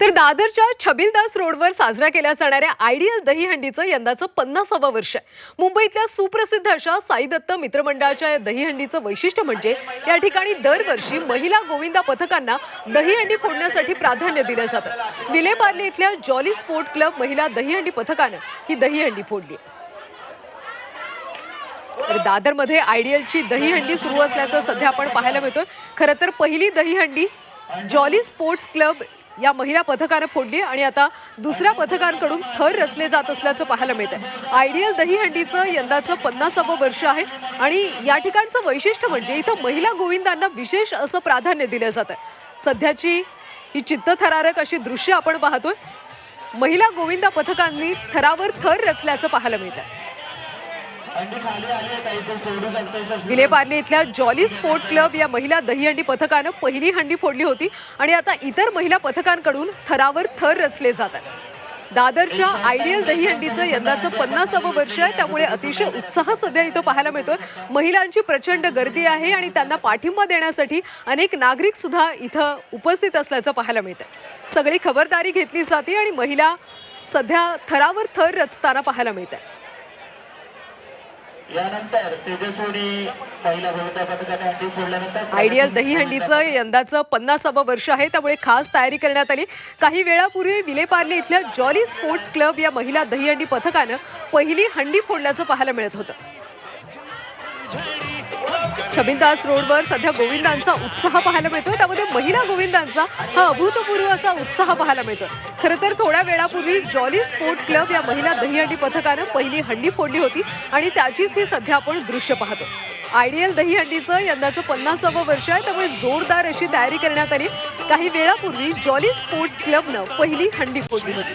तर दादरच्या छबिलदास रोडवर साजरा केल्या जाणाऱ्या आयडियल दहीहंडीचं यंदाचं पन्नासावं वर्ष आहे. मुंबईतल्या सुप्रसिद्ध अशा साईदत्त मित्रमंडळाच्या या दहीहंडीचं वैशिष्ट्य म्हणजे या ठिकाणी दरवर्षी महिला गोविंदा पथकांना दहीहंडी फोडण्यासाठी प्राधान्य दिलं जातं. विलेपार्ले इथल्या जॉली स्पोर्ट क्लब महिला दहीहंडी पथकानं ही दहीहंडी फोडली तर दादरमध्ये आयडियलची दहीहंडी सुरू असल्याचं सध्या आपण पाहायला मिळतोय. खरं तर पहिली दहीहंडी जॉली स्पोर्ट्स क्लब या महिला पथकानं फोडली आणि आता दुसऱ्या पथकांकडून थर रचले जात असल्याचं पाहायला मिळतंय. आयडियल दहीहंडीचं यंदाचं पन्नासावं वर्ष आहे आणि या ठिकाणचं वैशिष्ट्य म्हणजे इथं महिला गोविंदांना विशेष असं प्राधान्य दिलं जातं सध्याची ही चित्तथरारक अशी दृश्य आपण पाहतोय. महिला गोविंदा पथकांनी थरावर थर रचल्याचं पाहायला मिळतंय. विलेपार्ले इथल्या जॉली स्पोर्ट क्लब या महिला दहीहंडी पथकानं पहिली हंडी फोडली होती आणि आता इतर महिला पथकांकडून थरावर थर रचले जातात दादरच्या आयडियल दहीहंडीचं यंदाचं पन्नासावं वर्ष आहे त्यामुळे अतिशय उत्साह सध्या इथं पाहायला मिळतोय. महिलांची प्रचंड गर्दी आहे आणि त्यांना पाठिंबा देण्यासाठी अनेक नागरिक सुद्धा इथं उपस्थित असल्याचं पाहायला मिळतंय. सगळी खबरदारी घेतली जाते आणि महिला सध्या थरावर थर रचताना पाहायला मिळत आहे यानंतर तेजस्विनी महिला गोविंदा पथकाने हंडी फोडल्यानंतर आयडियल दहीहंडीचं यंदाचं पन्नासावं वर्ष आहे त्यामुळे खास तयारी करण्यात आली. काही वेळापूर्वी विलेपार्ले इथल्या जॉली स्पोर्ट्स क्लब या महिला दहीहंडी पथकानं पहिली हंडी फोडल्याचं पाहायला मिळत होतं. छबिनदास रोडवर सध्या गोविंदांचा उत्साह पाहायला मिळतोय. त्यामध्ये महिला गोविंदांचा हा अभूतपूर्व असा उत्साह पाहायला मिळतोय. खरं तर थोड्या वेळापूर्वी जॉली स्पोर्ट क्लब या महिला दहीहंडी पथकानं पहिली हंडी फोडली होती आणि त्याचीच ही सध्या आपण दृश्य पाहतो आयडियल दहीहंडीचं यंदाचं पन्नासावं वर्ष आहे. त्यामुळे जोरदार अशी तयारी करण्यात आली. काही वेळापूर्वी जॉली स्पोर्ट्स क्लबनं पहिली हंडी फोडली होती.